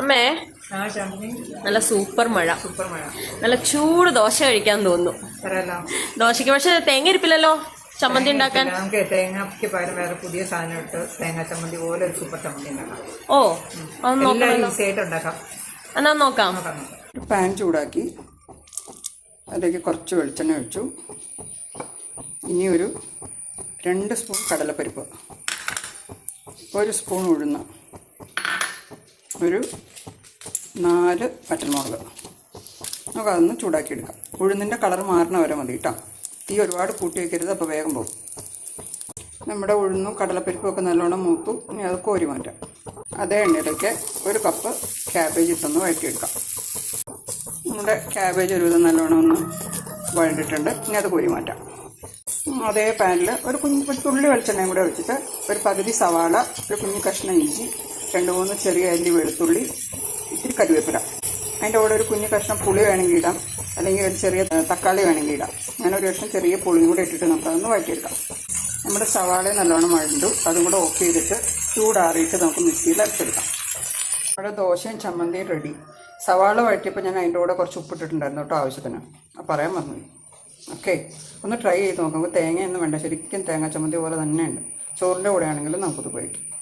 അമ്മേ നല്ല സൂപ്പർ മഴ. സൂപ്പർ മഴ നല്ല ചൂട് ദോശ കഴിക്കാൻ തോന്നുന്നു. ദോശക്ക് ദോശയ്ക്ക് പക്ഷെ തേങ്ങ ഇരിപ്പില്ലല്ലോ ചമ്മന്തി ഉണ്ടാക്കാൻ? നമുക്ക് തേങ്ങയ്ക്ക് പകരം വേറെ പുതിയ സാധനം ഇട്ട് തേങ്ങ ചമ്മന്തി പോലെ ഒരു സൂപ്പർ ചമ്മന്തി ഉണ്ടാക്കാം. ഓ ഉണ്ടാക്കാം. എന്നാ നോക്കാം. നോക്കാം നോക്കാം. ഒരു പാൻ ചൂടാക്കി. അതിലേക്ക് കുറച്ച് വെളിച്ചെണ്ണ ഒഴിച്ചു. ഇനി ഒരു രണ്ട് സ്പൂൺ കടലപ്പരിപ്പ്. ഒരു സ്പൂൺ ഉഴുന്ന്. ഒരു നാല് പച്ചമുളക്. നമുക്കതൊന്ന് ചൂടാക്കി എടുക്കാം ഉഴുന്നിന്റെ കളർ മാറണ വരെ മതി കേട്ടോ തീ ഒരുപാട് കൂട്ടി വയ്ക്കരുത് അപ്പോൾ വേഗം പോകും നമ്മുടെ ഉഴുന്നും കടലപ്പരിപ്പും ഒക്കെ നല്ലോണം മൂത്തു ഇനി അത് കോരി മാറ്റാം. അതേ എണ്ണയിലേക്ക് ഒരു കപ്പ് ക്യാബേജ് ഇട്ടൊന്ന് വഴറ്റിയെടുക്കാം. നമ്മുടെ ക്യാബേജ് ഒരുവിധം നല്ലോണം ഒന്ന് വഴണ്ടിട്ടുണ്ട്. ഇനി അത് കോരി മാറ്റാം. അതേ പാനിൽ ഒരു കുഞ്ഞു തുള്ളി വെളിച്ചെണ്ണയും കൂടെ വെച്ചിട്ട് ഒരു പകുതി സവാള ഒരു കുഞ്ഞു കഷ്ണം ഇഞ്ചി രണ്ട് മൂന്ന് ചെറിയ അല്ലി വെളുത്തുള്ളി ഇത്തിരി കരുവേപ്പില അതിന്റെ കൂടെ ഒരു കുഞ്ഞു കഷ്ണം പുളി വേണമെങ്കിൽ ഇടാം. അല്ലെങ്കിൽ ഒരു ചെറിയ തക്കാളി വേണമെങ്കിൽ ഇടാം. ഞാനൊരു കഷ്ണം ചെറിയ പുളിയും കൂടെ ഇട്ടിട്ട് നമുക്കതൊന്ന് വഴറ്റിയെടുക്കാം. നമ്മുടെ സവാള നല്ലോണം വഴണ്ടു. അതും കൂടെ ഓഫ് ചെയ്തിട്ട് ചൂടാറിയിട്ട് നമുക്ക് മിക്സിയിൽ അരച്ചെടുക്കാം. നമ്മുടെ ദോശയും ചമ്മന്തിയും റെഡി സവാള വഴറ്റിയപ്പോൾ ഞാൻ അതിന്റെ കൂടെ കുറച്ച് ഉപ്പിട്ടിട്ടുണ്ടായിരുന്നു കേട്ടോ ആവശ്യത്തിന്. പറയാൻ മറന്നു ഓക്കെ. ഒന്ന് ട്രൈ ചെയ്ത് നോക്കുമ്പോൾ തേങ്ങയൊന്നും വേണ്ട. ശരിക്കും തേങ്ങ ചമ്മന്തി പോലെ തന്നെയുണ്ട് ചോറിന്റെ കൂടെ ആണെങ്കിലും നമുക്കത് ഉപയോഗിക്കാം.